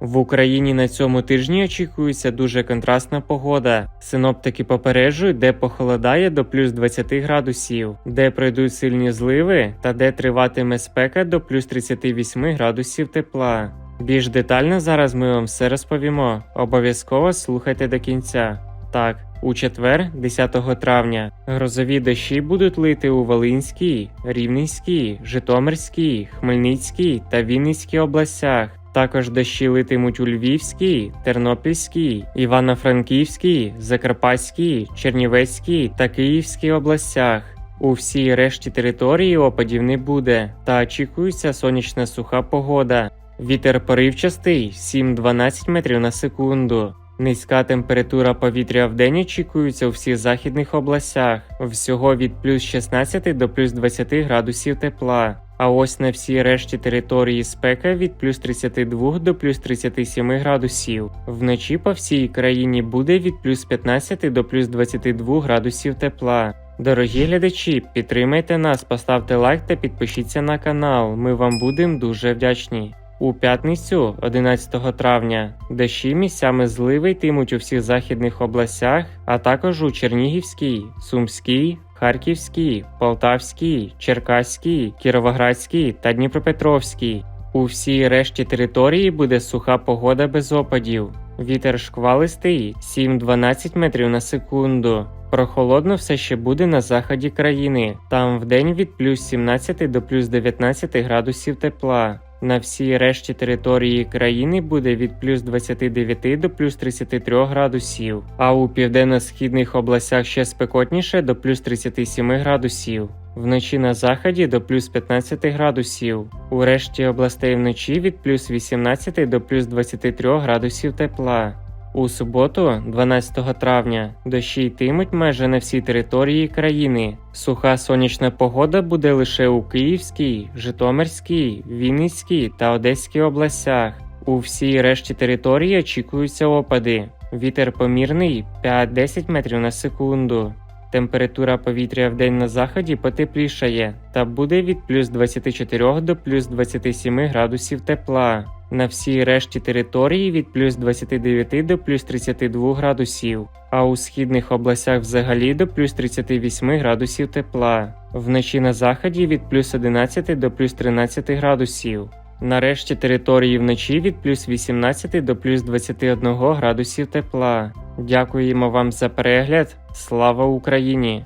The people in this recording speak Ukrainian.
В Україні на цьому тижні очікується дуже контрастна погода. Синоптики попереджують, де похолодає до плюс 20 градусів, де пройдуть сильні зливи та де триватиме спека до плюс 38 градусів тепла. Більш детально зараз ми вам все розповімо. Обов'язково слухайте до кінця. Так, у четвер, 10 травня, грозові дощі будуть лити у Волинській, Рівненській, Житомирській, Хмельницькій та Вінницькій областях. Також дощі литимуть у Львівській, Тернопільській, Івано-Франківській, Закарпатській, Чернівецькій та Київській областях. У всій решті території опадів не буде, та очікується сонячна суха погода. Вітер поривчастий 7-12 метрів на секунду. Низька температура повітря в день очікується у всіх західних областях, всього від плюс 16 до плюс 20 градусів тепла. А ось на всій решті території спека від плюс 32 до плюс 37 градусів. Вночі по всій країні буде від плюс 15 до плюс 22 градусів тепла. Дорогі глядачі, підтримайте нас, поставте лайк та підпишіться на канал. Ми вам будемо дуже вдячні. У п'ятницю, 11 травня, дощі місцями зливи йтимуть у всіх західних областях, а також у Чернігівській, Сумській, Харківській, Полтавській, Черкаській, Кіровоградській та Дніпропетровській. У всій решті території буде суха погода без опадів. Вітер шквалистий 7-12 метрів на секунду. Прохолодно все ще буде на заході країни. Там вдень від плюс 17 до плюс 19 градусів тепла. На всій решті території країни буде від плюс 29 до плюс 33 градусів, а у південно-східних областях ще спекотніше до плюс 37 градусів. Вночі на заході до плюс 15 градусів. У решті областей вночі від плюс 18 до плюс 23 градусів тепла. У суботу, 12 травня, дощі йтимуть майже на всій території країни. Суха сонячна погода буде лише у Київській, Житомирській, Вінницькій та Одеській областях. У всій решті території очікуються опади. Вітер помірний 5-10 метрів на секунду. Температура повітря в день на заході потеплішає та буде від плюс 24 до плюс 27 градусів тепла. На всій решті території від плюс 29 до плюс 32 градусів, а у східних областях взагалі до плюс 38 градусів тепла. Вночі на заході від плюс 11 до плюс 13 градусів. На решті території вночі від плюс 18 до плюс 21 градусів тепла. Дякуємо вам за перегляд. Слава Україні!